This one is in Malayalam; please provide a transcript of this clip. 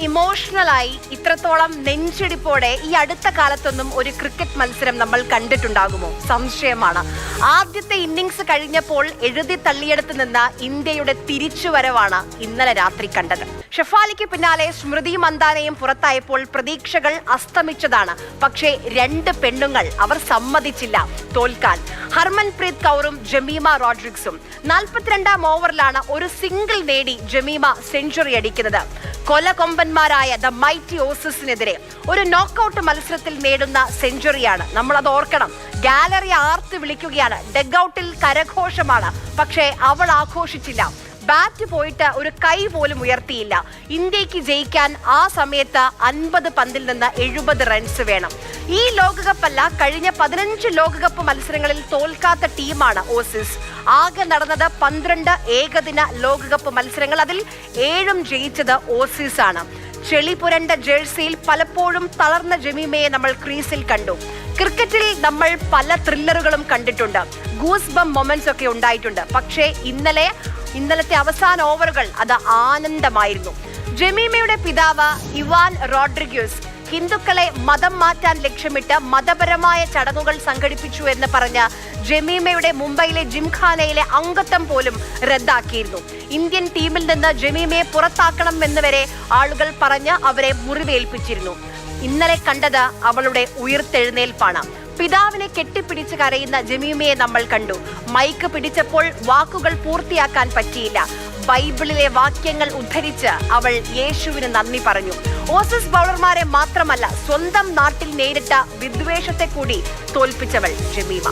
ഇമോഷണലായി ഇത്രത്തോളം നെഞ്ചിടിപ്പോടെ ഈ അടുത്ത കാലത്തൊന്നും ഒരു ക്രിക്കറ്റ് മത്സരം നമ്മൾ കണ്ടിട്ടുണ്ടാകുമോ? സംശയമാണ്. ആദ്യത്തെ ഇന്നിങ്സ് കഴിഞ്ഞപ്പോൾ എഴുതി തള്ളിയെടുത്ത് നിന്ന ഇന്ത്യയുടെ തിരിച്ചുവരവാണ് ഇന്നലെ രാത്രി കണ്ടത്. ഷെഫാലിക്ക് പിന്നാലെ സ്മൃതി മന്ദാനയും പുറത്തായപ്പോൾ പ്രതീക്ഷകൾ അസ്തമിച്ചതാണ്. പക്ഷേ രണ്ട് പെണ്ണുങ്ങൾ അവർ സമ്മതിച്ചില്ല തോൽക്കാൻ. ഹർമൻപ്രീത് കൗറും ജമീമ റോഡ്രിക്സും. നാൽപ്പത്തിരണ്ടാം ഓവറിലാണ് ഒരു സിംഗിൾ നേടി ജമീമ സെഞ്ചുറി അടിക്കുന്നത്. കൊലകൊമ്പന്മാരായ ദ മൈറ്റി ഓസസിനെതിരെ ഒരു നോക്കൌട്ട് മത്സരത്തിൽ നേടുന്ന സെഞ്ചുറിയാണ്. നമ്മൾ അത് ഓർക്കണം. ഗാലറി ആർത്ത് വിളിക്കുകയാണ്. ഡെഗ്ഔട്ടിൽ കരഘോഷമാണ്. പക്ഷേ അവൾ ആഘോഷിച്ചില്ല. ബാറ്റ് പോയിട്ട് ഒരു കൈ പോലും ഉയർത്തിയില്ല. ഇന്ത്യയ്ക്ക് ജയിക്കാൻ ആ സമയത്ത് അൻപത് പന്തിൽ നിന്ന് എഴുപത് റൺസ് വേണം. ഈ ലോകകപ്പല്ല കഴിഞ്ഞ പതിനഞ്ച് ലോകകപ്പ് മത്സരങ്ങളിൽ തോൽക്കാത്ത ടീമാണ് ഓസീസ് ആകെ നടന്നത് പന്ത്രണ്ട് ഏകദിന ലോകകപ്പ് മത്സരങ്ങൾ. അതിൽ ഏഴും ജയിച്ചത് ഓസീസ് ആണ്. ചെളി പുരണ്ട ജേഴ്സിയിൽ പലപ്പോഴും തളർന്ന ജമീമയെ നമ്മൾ ക്രീസിൽ കണ്ടു. ക്രിക്കറ്റിൽ നമ്മൾ പല ത്രില്ലറുകളും കണ്ടിട്ടുണ്ട്. ഗൂസ് ബം മൊമെന്റ്സ് ഒക്കെ ഉണ്ടായിട്ടുണ്ട്. പക്ഷേ ഇന്നലെ ഇന്നലത്തെ അവസാന ഓവറുകൾ അത് ആനന്ദമായിരുന്നു. ജമീമയുടെ പിതാവ് ഇവാൻ റോഡ്രിഗ്യൂസ് ഹിന്ദുക്കളെ മതം മാറ്റാൻ ലക്ഷ്യമിട്ട് മതപരമായ ചടങ്ങുകൾ സംഘടിപ്പിച്ചു എന്ന് പറഞ്ഞ ജമീമയുടെ മുംബൈയിലെ ജിംഖാനയിലെ അംഗത്വം പോലും റദ്ദാക്കിയിരുന്നു. ഇന്ത്യൻ ടീമിൽ നിന്ന് ജമീമയെ പുറത്താക്കണം എന്ന് വരെ ആളുകൾ പറഞ്ഞ് അവരെ മുറിവേൽപ്പിച്ചിരുന്നു. ഇന്നലെ കണ്ടത് അവളുടെ ഉയർത്തെഴുന്നേൽപ്പാണ്. പിതാവിനെ കെട്ടിപ്പിടിച്ച് കരയുന്ന ജമീമയെ നമ്മൾ കണ്ടു. മൈക്ക് പിടിച്ചപ്പോൾ വാക്കുകൾ പൂർത്തിയാക്കാൻ പറ്റിയില്ല. ബൈബിളിലെ വാക്യങ്ങൾ ഉദ്ധരിച്ച് അവൾ യേശുവിന് നന്ദി പറഞ്ഞു. ഓസസ് ബൗളർമാരെ മാത്രമല്ല സ്വന്തം നാട്ടിൽ നേരിട്ട വിദ്വേഷത്തെ കൂടി തോൽപ്പിച്ചവൾ ജമീമ.